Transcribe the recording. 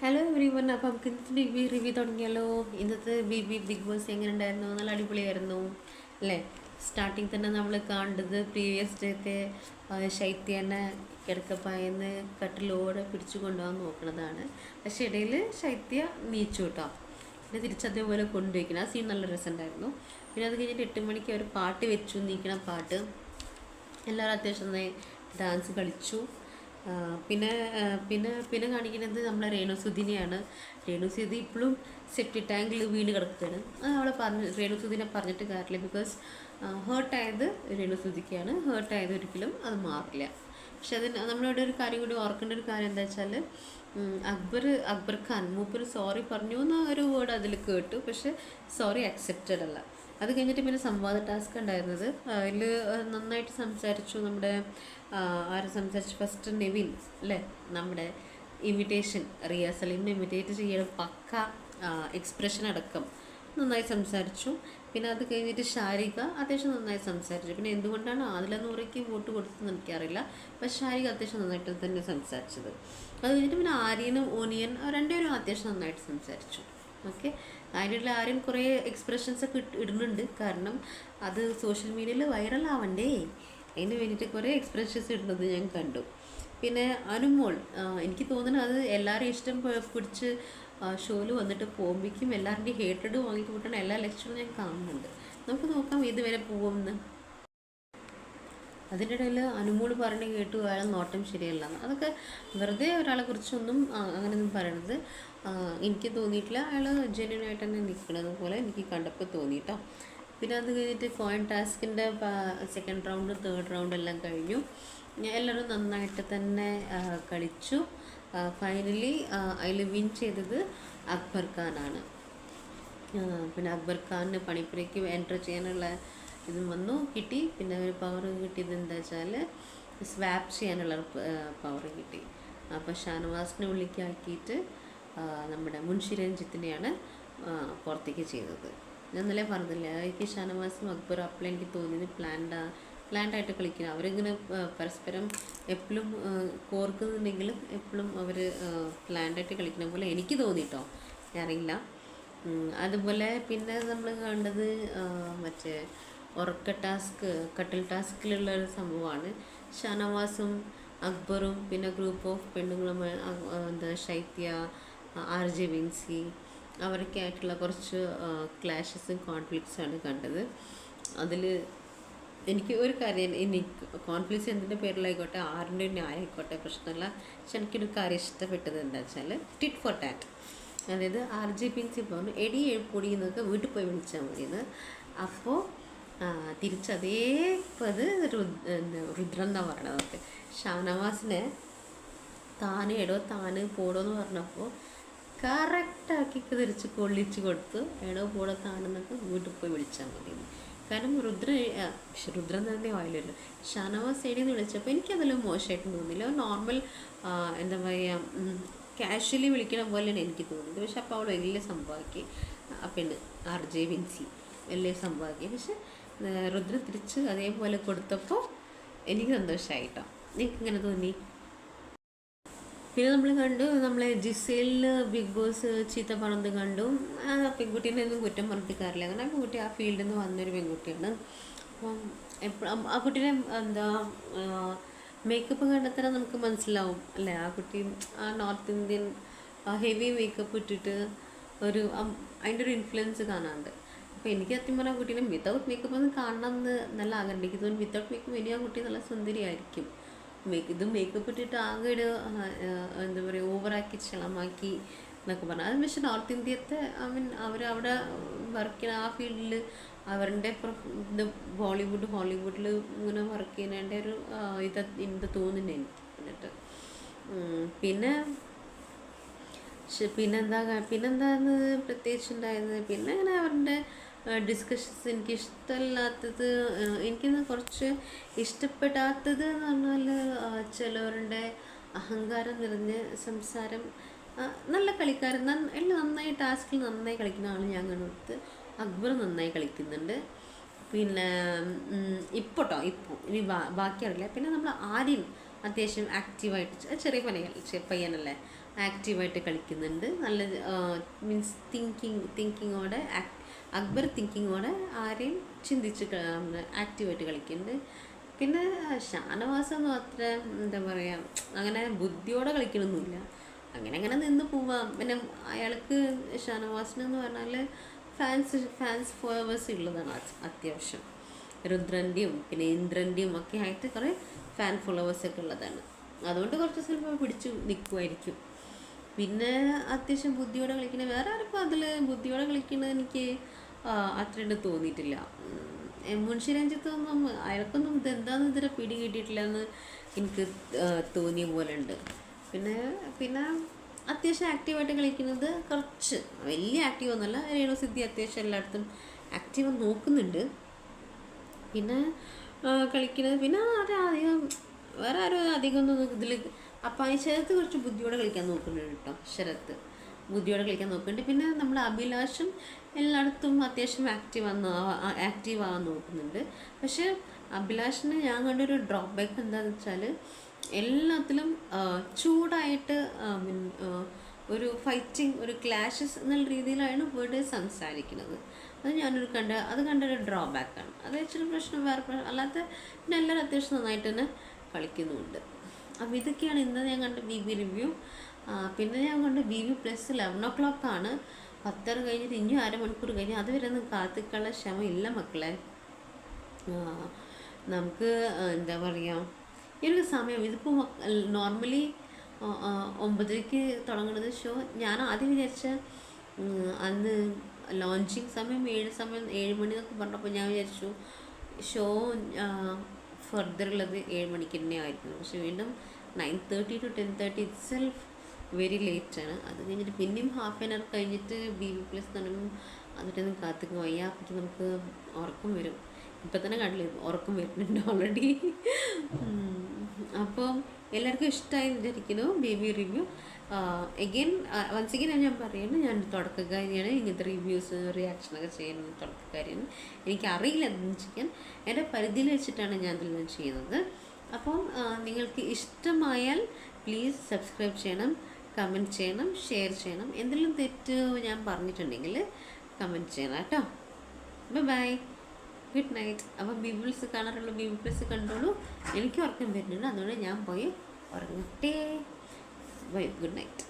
Hello every one അപ്പോൾ നമുക്ക് ഇന്നത്തെ ബിഗ് ബി റിവ്യൂ തുടങ്ങിയാലോ ഇന്നത്തെ ബി ബി ബിഗ് ബോസ് എങ്ങനെ ഉണ്ടായിരുന്നു? നല്ല അടിപൊളിയായിരുന്നു അല്ലേ? സ്റ്റാർട്ടിങ് തന്നെ നമ്മൾ കണ്ടത് പ്രീവിയസ് ഡേത്തെ ശൈത്യനെ കിടക്കപ്പായെന്ന് കട്ടിലോടെ പിടിച്ചു കൊണ്ടുപോകാൻ നോക്കുന്നതാണ് പക്ഷേ ഇടയിൽ ശൈത്യ നീച്ചു കേട്ടോ. പിന്നെ തിരിച്ചതേപോലെ കൊണ്ടുപോയിക്കണം. ആ സീൻ നല്ല രസമുണ്ടായിരുന്നു. പിന്നെ അത് കഴിഞ്ഞിട്ട് എട്ട് മണിക്ക് അവർ പാട്ട് വെച്ചു നീക്കണ പാട്ട്. എല്ലാവരും അത്യാവശ്യം ഡാൻസ് കളിച്ചു. പിന്നെ പിന്നെ പിന്നെ കാണിക്കുന്നത് നമ്മളെ രേണുസുദിനെയാണ് രേണുസുദി ഇപ്പോഴും സെപ്റ്റി ടാങ്കിൽ വീണ് കിടക്കുകയാണ്. അവളെ പറഞ്ഞ് രേണുസുദിനെ പറഞ്ഞിട്ട് കാര്യമില്ല ബിക്കോസ് ഹേർട്ടായത് രേണുസുദിക്കാണ് ഹേർട്ടായത് ഒരിക്കലും അത് മാറില്ല. പക്ഷെ അതിന് നമ്മളിവിടെ ഒരു കാര്യം കൂടി ഓർക്കേണ്ട ഒരു കാര്യം എന്താ വെച്ചാൽ അക്ബർ അക്ബർ ഖാൻ മൂപ്പർ സോറി പറഞ്ഞു എന്ന ഒരു വേർഡ് അതിൽ കേട്ടു. പക്ഷെ സോറി അക്സെപ്റ്റഡ് അല്ല. അത് കഴിഞ്ഞിട്ട് പിന്നെ സംവാദ ടാസ്ക് ഉണ്ടായിരുന്നത്. അതിൽ നന്നായിട്ട് സംസാരിച്ചു നമ്മുടെ ആരും സംസാരിച്ചു? ഫസ്റ്റ് നെവിൻ അല്ലേ? നമ്മുടെ ഇമിറ്റേഷൻ റിയ സലീമിനെ ഇമിറ്റേറ്റ് ചെയ്യണം. പക്ക എക്സ്പ്രഷൻ അടക്കം. നന്നായി സംസാരിച്ചു. പിന്നെ അത് കഴിഞ്ഞിട്ട് ഷാരിക അത്യാവശ്യം നന്നായി സംസാരിച്ചു. പിന്നെ എന്തുകൊണ്ടാണ് ആദില നൂറയ്ക്ക് വോട്ട് കൊടുത്തതെന്ന് എനിക്കറിയില്ല. പക്ഷെ ഷാരിക അത്യാവശ്യം നന്നായിട്ട് തന്നെ സംസാരിച്ചത്. അത് കഴിഞ്ഞിട്ട് പിന്നെ ആര്യനും ഓനിയൻ രണ്ടുപേരും അത്യാവശ്യം നന്നായിട്ട് സംസാരിച്ചു. ഓക്കെ. അതിനുള്ള ആരും കുറേ എക്സ്പ്രഷൻസ് ഒക്കെ ഇടുന്നുണ്ട്. കാരണം അത് സോഷ്യൽ മീഡിയയിൽ വൈറലാവണ്ടേ അതിന് വേണ്ടിയിട്ട് കുറേ എക്സ്പ്രഷൻസ് ഇടുന്നത് ഞാൻ കണ്ടു. പിന്നെ അനുമോൾ എനിക്ക് തോന്നുന്നു അത് എല്ലാവരും ഇഷ്ടം പിടിച്ച് ഷോയിൽ വന്നിട്ട് പോകുമ്പോഴേക്കും എല്ലാവരുടെയും ഹേറ്റഡ് വാങ്ങിക്കൂട്ടണ കൂട്ടണ എല്ലാ ലക്ഷണവും ഞാൻ കാണുന്നുണ്ട്. നമുക്ക് നോക്കാം ഇതുവരെ പോകുമെന്ന്. അതിന്റെ ഇടയിൽ അനുമോൾ പറഞ്ഞ് കേട്ടു അയാൾ നോട്ടം ശരിയല്ല. അതൊക്കെ വെറുതെ ഒരാളെ കുറിച്ചൊന്നും അങ്ങനെയൊന്നും പറയണത് എനിക്ക് തോന്നിയിട്ടില്ല. അയാൾ ജെന്യനായിട്ട് തന്നെ നിൽക്കുന്നത് പോലെ എനിക്ക് കണ്ടപ്പോൾ തോന്നിയിട്ടോ. പിന്നെ അത് കഴിഞ്ഞിട്ട് കോയിൻ ടാസ്കിന്റെ സെക്കൻഡ് റൗണ്ട് തേർഡ് റൗണ്ട് എല്ലാം കഴിഞ്ഞു. എല്ലാവരും നന്നായിട്ട് തന്നെ കളിച്ചു. ഫൈനലി അതിൽ വിൻ ചെയ്തത് അക്ബർ ഖാനാണ്. പിന്നെ അക്ബർ ഖാനിന് പണിപ്പുരയ്ക്ക് എന്റർ ചെയ്യാനുള്ള ഇതും വന്നു. കിട്ടി. പിന്നെ ഒരു പവർ കിട്ടിയത് എന്താ വെച്ചാൽ സ്വാപ്പ് ചെയ്യാനുള്ള പവർ കിട്ടി. അപ്പോൾ ഷാനവാസിനെ ഉള്ളിക്കാക്കിയിട്ട് നമ്മുടെ മുൻഷി രഞ്ജിത്തിനെയാണ് പുറത്തേക്ക് ചെയ്തത്. ഞാൻ ഇന്നലെ പറഞ്ഞില്ല എനിക്ക് ഷാനവാസും അക്ബർ അപ്പോൾ എനിക്ക് തോന്നിയത് പ്ലാൻഡാ പ്ലാൻഡായിട്ട് കളിക്കണം. അവരിങ്ങനെ പരസ്പരം എപ്പോഴും കോർക്കുന്നുണ്ടെങ്കിലും എപ്പോഴും അവർ പ്ലാൻഡായിട്ട് കളിക്കുന്ന പോലെ എനിക്ക് തോന്നിട്ടോ. അറിയില്ല. അതുപോലെ പിന്നെ നമ്മൾ കണ്ടത് മറ്റേ ഉറക്ക ടാസ്ക് കട്ടിൽ ടാസ്കിലുള്ള ഒരു സംഭവമാണ്. ഷാനവാസും അക്ബറും പിന്നെ ഗ്രൂപ്പ് ഓഫ് പെണ്ണുങ്ങളും എന്താ ശൈത്യ ആർ ജെ വിൻസി അവരൊക്കെ ആയിട്ടുള്ള കുറച്ച് ക്ലാഷസും കോൺഫ്ലിക്ട്സാണ് കണ്ടത്. അതിൽ എനിക്ക് ഒരു കാര്യം ഇനി കോൺഫ്ലിക്ട്സ് എന്തിന്റെ പേരിലായിക്കോട്ടെ ആറിന്റെ ആയിക്കോട്ടെ പ്രശ്നമല്ല. പക്ഷെ എനിക്കൊരു കാര്യം ഇഷ്ടപ്പെട്ടത് എന്താ വെച്ചാൽ ടിറ്റ് ഫോർ ടാറ്റ് അതായത് ആർ ജെ പിൻസി പറഞ്ഞു എടി പൊടി എന്നൊക്കെ വീട്ടിൽ പോയി വിളിച്ചാൽ മതിയെന്ന്. അപ്പോൾ തിരിച്ചതേ പത് രുദ്രൻ എന്നാ പറയണതൊക്കെ ഷാനവാസിനെ താന് എടോ താന് പോടോ എന്ന് പറഞ്ഞപ്പോൾ കറക്റ്റാക്കി തിരിച്ച് കൊള്ളിച്ച് കൊടുത്തു എടോ പോടോ താനെന്നൊക്കെ വീട്ടിൽ പോയി വിളിച്ചാൽ മതി കാരണം രുദ്ര രുദ്രൻ തന്നെ വായിലല്ലോ ഷാനവാസ് എടി എന്ന് വിളിച്ചപ്പോൾ എനിക്കതെല്ലാം മോശമായിട്ട് തോന്നില്ല നോർമൽ എന്താ പറയുക കാഷ്വലി വിളിക്കണ പോലെയാണ് എനിക്ക് തോന്നിയത്. പക്ഷെ അപ്പോൾ അവൾ വലിയ സംഭവമാക്കി ആ പെണ്ണ് ആർ ജെ വിൻസി വലിയ സംഭവമാക്കി പക്ഷെ രുദ്ര തിരിച്ച് അതേപോലെ കൊടുത്തപ്പോൾ എനിക്ക് സന്തോഷമായിട്ടോ നിങ്ങൾക്ക് ഇങ്ങനെ തോന്നി? പിന്നെ നമ്മൾ കണ്ടു നമ്മളെ ജിസേലിൽ ബിഗ് ബോസ് ചീത്ത പറഞ്ഞത് കണ്ടു. ആ പെൺകുട്ടീനെ ഒന്നും കുറ്റം പറഞ്ഞിട്ടിക്കാറില്ല. കാരണം ആ പെൺകുട്ടി ആ ഫീൽഡിൽ നിന്ന് വന്നൊരു പെൺകുട്ടിയാണ്. അപ്പം എപ്പോഴും ആ കുട്ടീനെ എന്താ മേക്കപ്പ് കണ്ടാൽ നമുക്ക് മനസ്സിലാവും. അല്ലേ? ആ കുട്ടി ആ നോർത്ത് ഇന്ത്യൻ ഹെവി മേക്കപ്പ് ഇട്ടിട്ട് ഒരു അതിന്റെ ഒരു ഇൻഫ്ലുവൻസ് കാണാണ്ട് അപ്പോൾ എനിക്ക് സത്യം പറഞ്ഞാൽ കുട്ടീനെ വിത്തൗട്ട് മേക്കപ്പ് ഒന്ന് കാണണം എന്ന് നല്ല ആഗ്രഹം എനിക്ക് തോന്നുന്നു വിത്തൗട്ട് മേക്കപ്പ് ഇനി ആ കുട്ടി നല്ല സുന്ദരിയായിരിക്കും. മേക്ക് ഇത് മേക്കപ്പ് ഇട്ടിട്ട് ആകെ ഒരു എന്താ പറയുക ഓവറാക്കി ചളമാക്കി എന്നൊക്കെ പറഞ്ഞു. അത് പക്ഷേ നോർത്ത് ഇന്ത്യത്തെ ഐ മീൻ അവർ അവിടെ വർക്ക് ചെയ്യുന്ന ആ ഫീൽഡിൽ അവരുടെ ഇത് ബോളിവുഡ് ഹോളിവുഡിൽ ഇങ്ങനെ വർക്ക് ചെയ്യുന്നതിന്റെ ഒരു ഇത് ഇത് തോന്നുന്നു എനിക്ക് എന്നിട്ട്. പിന്നെ പിന്നെന്താ പിന്നെന്താന്ന് പ്രത്യേകിച്ച് ഉണ്ടായിരുന്നത് പിന്നെ അങ്ങനെ അവരുടെ ഡിസ്കഷൻസ് എനിക്ക് ഇഷ്ടമല്ലാത്തത് എനിക്കിന്ന് കുറച്ച് ഇഷ്ടപ്പെടാത്തത് എന്ന് പറഞ്ഞാൽ ചിലവരുടെ അഹങ്കാരം നിറഞ്ഞ സംസാരം നല്ല കളിക്കാരൻ എല്ലാം നന്നായി ടാസ്കിൽ നന്നായി കളിക്കുന്ന ആൾ ഞാൻ കണ്ടത് അക്ബർ നന്നായി കളിക്കുന്നുണ്ട്. പിന്നെ ഇപ്പോട്ടോ ഇപ്പോൾ ഇനി ബാക്കി അറിയില്ല. പിന്നെ നമ്മൾ ആര്യൻ അത്യാവശ്യം ആക്റ്റീവായിട്ട് ചെറിയ പനി ചെ- പയ്യനല്ലേ? ആക്റ്റീവായിട്ട് കളിക്കുന്നുണ്ട്. നല്ല മീൻസ് തിങ്കിങ് തിങ്കിങ്ങോടെ അക്ബർ തിങ്കിങ്ങോടെ ആരെയും ചിന്തിച്ച് ആക്റ്റീവായിട്ട് കളിക്കുന്നുണ്ട് പിന്നെ ഷാനവാസൊന്നും അത്ര എന്താ പറയുക അങ്ങനെ ബുദ്ധിയോടെ കളിക്കണമൊന്നുമില്ല അങ്ങനെ അങ്ങനെ നിന്ന് പോവാം. പിന്നെ അയാൾക്ക് ഷാനവാസിനെന്ന് പറഞ്ഞാൽ ഫാൻസ് ഫാൻസ് ഫോളോവേഴ്സ് ഉള്ളതാണ് അത് അത്യാവശ്യം. രുദ്രന്റെയും പിന്നെ ഇന്ദ്രന്റെയും ഒക്കെ ആയിട്ട് കുറേ ഫാൻ ഫോളോവേഴ്സൊക്കെ ഉള്ളതാണ്. അതുകൊണ്ട് കുറച്ച് ചിലപ്പോൾ പിടിച്ചു നിൽക്കുമായിരിക്കും പിന്നെ അത്യാവശ്യം ബുദ്ധിയോടെ കളിക്കുന്ന വേറെ ആർക്കും അതിൽ ബുദ്ധിയോടെ കളിക്കുന്നത് എനിക്ക് അത്രയുണ്ട് തോന്നിയിട്ടില്ല. മുൻഷി രഞ്ജിത്തൊന്നും അയാൾക്കൊന്നും ഇതെന്താന്ന് ഇതുവരെ പിടി കിട്ടിയിട്ടില്ല എന്ന് എനിക്ക് തോന്നിയ പോലെ ഉണ്ട്. പിന്നെ പിന്നെ അത്യാവശ്യം ആക്റ്റീവായിട്ട് കളിക്കുന്നത് കുറച്ച് വലിയ ആക്റ്റീവ് ഒന്നുമല്ല. രേണു സിദ്ധി അത്യാവശ്യം എല്ലായിടത്തും ആക്റ്റീവ് നോക്കുന്നുണ്ട്. പിന്നെ കളിക്കുന്നത് പിന്നെ ആരും അധികം വേറെ ആരും അധികം ഒന്നും ഇതിൽ അപ്പം ഈ ശരത്ത് കുറച്ച് ബുദ്ധിയോടെ കളിക്കാൻ നോക്കുന്നുണ്ട് കേട്ടോ ശരത്ത്. ബുദ്ധിയോടെ കളിക്കാൻ നോക്കുന്നുണ്ട്. പിന്നെ നമ്മൾ അഭിലാഷും എല്ലായിടത്തും അത്യാവശ്യം ആക്റ്റീവ് ആന്ന് ആക്റ്റീവ് ആവാൻ നോക്കുന്നുണ്ട്. പക്ഷേ അഭിലാഷിന് ഞാൻ കണ്ടൊരു ഡ്രോപ്പ് ബാക്ക് എന്താണെന്ന് വെച്ചാൽ എല്ലാത്തിലും ചൂടായിട്ട് ഒരു ഫൈറ്റിംഗ് ഒരു ക്ലാഷസ് എന്നുള്ള രീതിയിലാണ് വേർഡ് സംസാരിക്കുന്നത്. അത് ഞാനൊരു കണ്ട അത് കണ്ടൊരു ഡ്രോബാക്കാണ് അത് ഇച്ചിരി പ്രശ്നം വേറെ പ്രശ്നം അല്ലാത്ത പിന്നെ എല്ലാവരും അത്യാവശ്യം നന്നായിട്ട് തന്നെ കളിക്കുന്നുമുണ്ട് അപ്പോൾ ഇതൊക്കെയാണ് ഇന്ന് ഞാൻ കണ്ട ബി ബി റിവ്യൂ പിന്നെ ഞാൻ കണ്ട B B plus eleven o'clock ആണ്. പത്തര കഴിഞ്ഞിട്ട് ഇനിയും അരമണിക്കൂർ കഴിഞ്ഞ് അതുവരെ ഒന്നും കാത്തിക്കാനുള്ള ക്ഷമ ഇല്ല മക്കളെ നമുക്ക് എന്താ പറയുക ഈ ഒരു സമയം ഇതിപ്പോൾ നോർമലി ഒമ്പതരയ്ക്ക് തുടങ്ങുന്നത് ഷോ ഞാൻ ആദ്യം വിചാരിച്ച അന്ന് ലോഞ്ചിങ് സമയം ഏഴ് സമയം ഏഴ് മണി എന്നൊക്കെ പറഞ്ഞപ്പോൾ ഞാൻ വിചാരിച്ചു ഷോ ഫർദർ ഉള്ളത് ഏഴ് മണിക്ക് തന്നെ ആയിരിക്കും പക്ഷെ വീണ്ടും nine thirty to ten thirty itself very late ആണ്. അത് കഴിഞ്ഞിട്ട് പിന്നെയും ഹാഫ് ആൻ അവർ കഴിഞ്ഞിട്ട് ബി ബി പ്ലസ് തുടങ്ങും അതിട്ടൊന്നും കാത്തിക്കും വയ്യ. അപ്പം നമുക്ക് ഉറക്കം വരും. ഇപ്പം തന്നെ കണ്ടില്ല ഉറക്കം വരുന്നുണ്ട് ഓൾറെഡി അപ്പോൾ എല്ലാവർക്കും ഇഷ്ടമായി വിചാരിക്കുന്നു baby review. Again once again ഞാൻ പറയുന്നത് ഞാൻ തുടക്കക്കാരിയാണ് ഇങ്ങനത്തെ റിവ്യൂസ് റിയാക്ഷനൊക്കെ ചെയ്യുന്നത് തുടക്കക്കാരിയാണ് എനിക്കറിയില്ല അതൊന്നും ചെയ്യാൻ. എന്റെ പരിധിയിൽ വെച്ചിട്ടാണ് ഞാൻ ഇതെല്ലാം ചെയ്യുന്നത്. അപ്പം നിങ്ങൾക്ക് ഇഷ്ടമായാൽ പ്ലീസ് സബ്സ്ക്രൈബ് ചെയ്യണം കമന്റ് ചെയ്യണം ഷെയർ ചെയ്യണം. എന്തെങ്കിലും തെറ്റ് ഞാൻ പറഞ്ഞിട്ടുണ്ടെങ്കിൽ കമന്റ് ചെയ്യണം കേട്ടോ. Bye bye good night. അപ്പോൾ ബിബിൾസ് കാണാറുള്ള ബിബിൾസ് കണ്ടോളൂ. എനിക്ക് ഉറക്കം വരുന്നുണ്ട്. അതുകൊണ്ട് ഞാൻ പോയി ഉറങ്ങട്ടെ. ബൈ. Good night.